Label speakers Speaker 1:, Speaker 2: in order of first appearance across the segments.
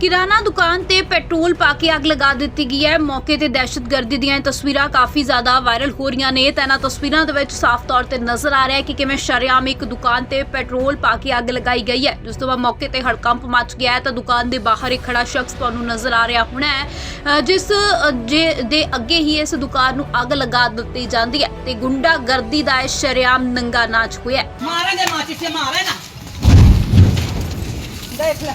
Speaker 1: ਕਿਰਾਨਾ ਦੁਕਾਨ ਤੇ ਪੈਟਰੋਲ ਪਾ ਕੇ ਅੱਗ ਲਗਾ ਦਿੱਤੀ ਗਈ ਹੈ। ਮੌਕੇ ਤੇ ਦਹਿਸ਼ਤਗਰਦੀ ਦੀਆਂ ਤਸਵੀਰਾਂ ਕਾਫੀ ਜ਼ਿਆਦਾ ਵਾਇਰਲ ਹੋ ਰਹੀਆਂ ਨੇ। ਤਾਂ ਇਹਨਾਂ ਤਸਵੀਰਾਂ ਦੇ ਵਿੱਚ ਸਾਫ਼ ਤੌਰ ਤੇ ਨਜ਼ਰ ਆ ਰਿਹਾ ਹੈ ਕਿ ਕਿਵੇਂ ਸ਼ਰਿਆਮ ਇੱਕ ਦੁਕਾਨ ਤੇ ਪੈਟਰੋਲ ਪਾ ਕੇ ਅੱਗ ਲਗਾਈ ਗਈ ਹੈ। ਜਿਸ ਤੋਂ ਬਾਅਦ ਮੌਕੇ ਤੇ ਹੜਕੰਪ ਮਚ ਗਿਆ ਤਾਂ ਦੁਕਾਨ ਦੇ ਬਾਹਰ ਇੱਕ ਖੜਾ ਸ਼ਖਸ ਤੁਹਾਨੂੰ ਨਜ਼ਰ ਆ ਰਿਹਾ ਹੋਣਾ ਹੈ ਜਿਸ ਦੇ ਅੱਗੇ ਹੀ ਇਸ ਦੁਕਾਨ ਨੂੰ ਅੱਗ ਲਗਾ ਦਿੱਤੀ ਜਾਂਦੀ ਹੈ ਤੇ ਗੁੰਡਾਗਰਦੀ ਦਾ ਇਹ ਸ਼ਰਿਆਮ ਨੰਗਾ ਨਾਚ ਹੋਇਆ
Speaker 2: ਮਾਰਾਂਗੇ ਮਾਚਿਸ ਮਾਰੇ ਨਾ ਦੇਖ ਲੈ।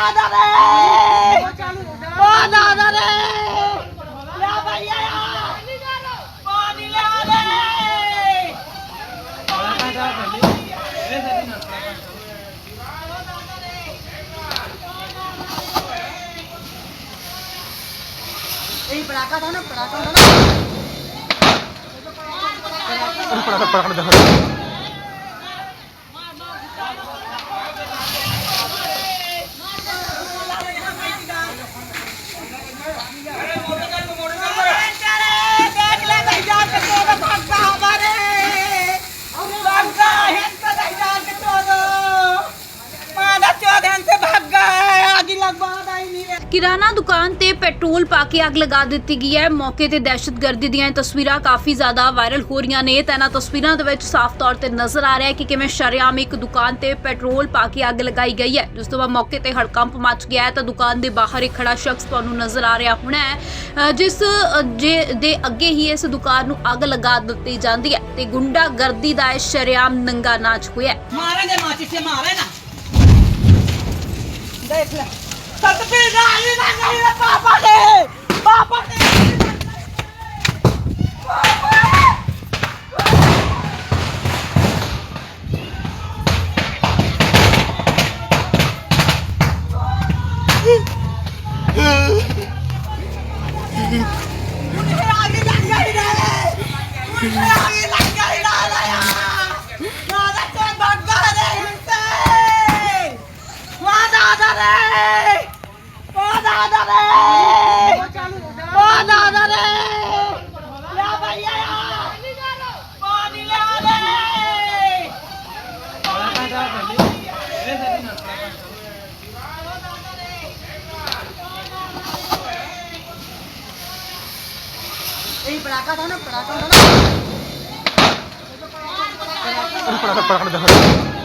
Speaker 2: मादा रे मादा रे ले भैया पानी ले आ रे यही पड़ाका था ना पड़ाका था ना देख
Speaker 1: ਕਿਰਾਨਾ ਦੁਕਾਨ ਤੇ ਪੈਟਰੋਲ ਪਾ ਕੇ ਅੱਗ ਲਗਾ ਦਿੱਤੀ ਗਈ ਹੈ। ਮੌਕੇ ਤੇ ਦਹਿਸ਼ਤਗਰਦੀ ਦੀਆਂ ਤਸਵੀਰਾਂ ਕਾਫੀ ਜ਼ਿਆਦਾ ਵਾਇਰਲ ਹੋ ਰਹੀਆਂ ਨੇ। ਤਾਂ ਇਹਨਾਂ ਤਸਵੀਰਾਂ ਦੇ ਵਿੱਚ ਸਾਫ਼ ਤੌਰ ਤੇ ਨਜ਼ਰ ਆ ਰਿਹਾ ਹੈ ਕਿ ਕਿਵੇਂ ਸ਼ਰਿਆਮ ਇੱਕ ਦੁਕਾਨ ਤੇ ਪੈਟਰੋਲ ਪਾ ਕੇ ਅੱਗ ਲਗਾਈ ਗਈ ਹੈ। ਜਿਸ ਤੋਂ ਬਾਅਦ ਮੌਕੇ ਤੇ ਹੜਕੰਪ ਮਚ ਗਿਆ ਹੈ ਤਾਂ ਦੁਕਾਨ ਦੇ ਬਾਹਰ ਇੱਕ ਖੜਾ ਸ਼ਖਸ ਤੁਹਾਨੂੰ ਨਜ਼ਰ ਆ ਰਿਹਾ ਹੋਣਾ ਹੈ ਜਿਸ ਦੇ ਅੱਗੇ ਹੀ ਇਸ ਦੁਕਾਨ ਨੂੰ ਅੱਗ ਲਗਾ ਦਿੱਤੀ ਜਾਂਦੀ ਹੈ ਤੇ ਗੁੰਡਾਗਰਦੀ ਦਾ ਇਹ ਸ਼ਰਿਆਮ ਨੰਗਾ ਨਾਚ ਹੋਇਆ
Speaker 2: ਮਾਰਾਂਗੇ ਮਾਚਿਸ ਮਾਰੇ ਨਾ ਦੇਖ ਲੈ। Tatapin! ਓ ਦਾਦਾ ਰੇ ਲੈ ਭਈਆ ਪਾਣੀ ਲਿਆ ਦੇ ਇਹ ਪੜਾਕਾ ਦਾ ਨਾ ਪੜਾਕਾ ਦਾ ਨਾ ਪੜਾਕਾ
Speaker 3: ਪੜਾਕਾ ਦਾ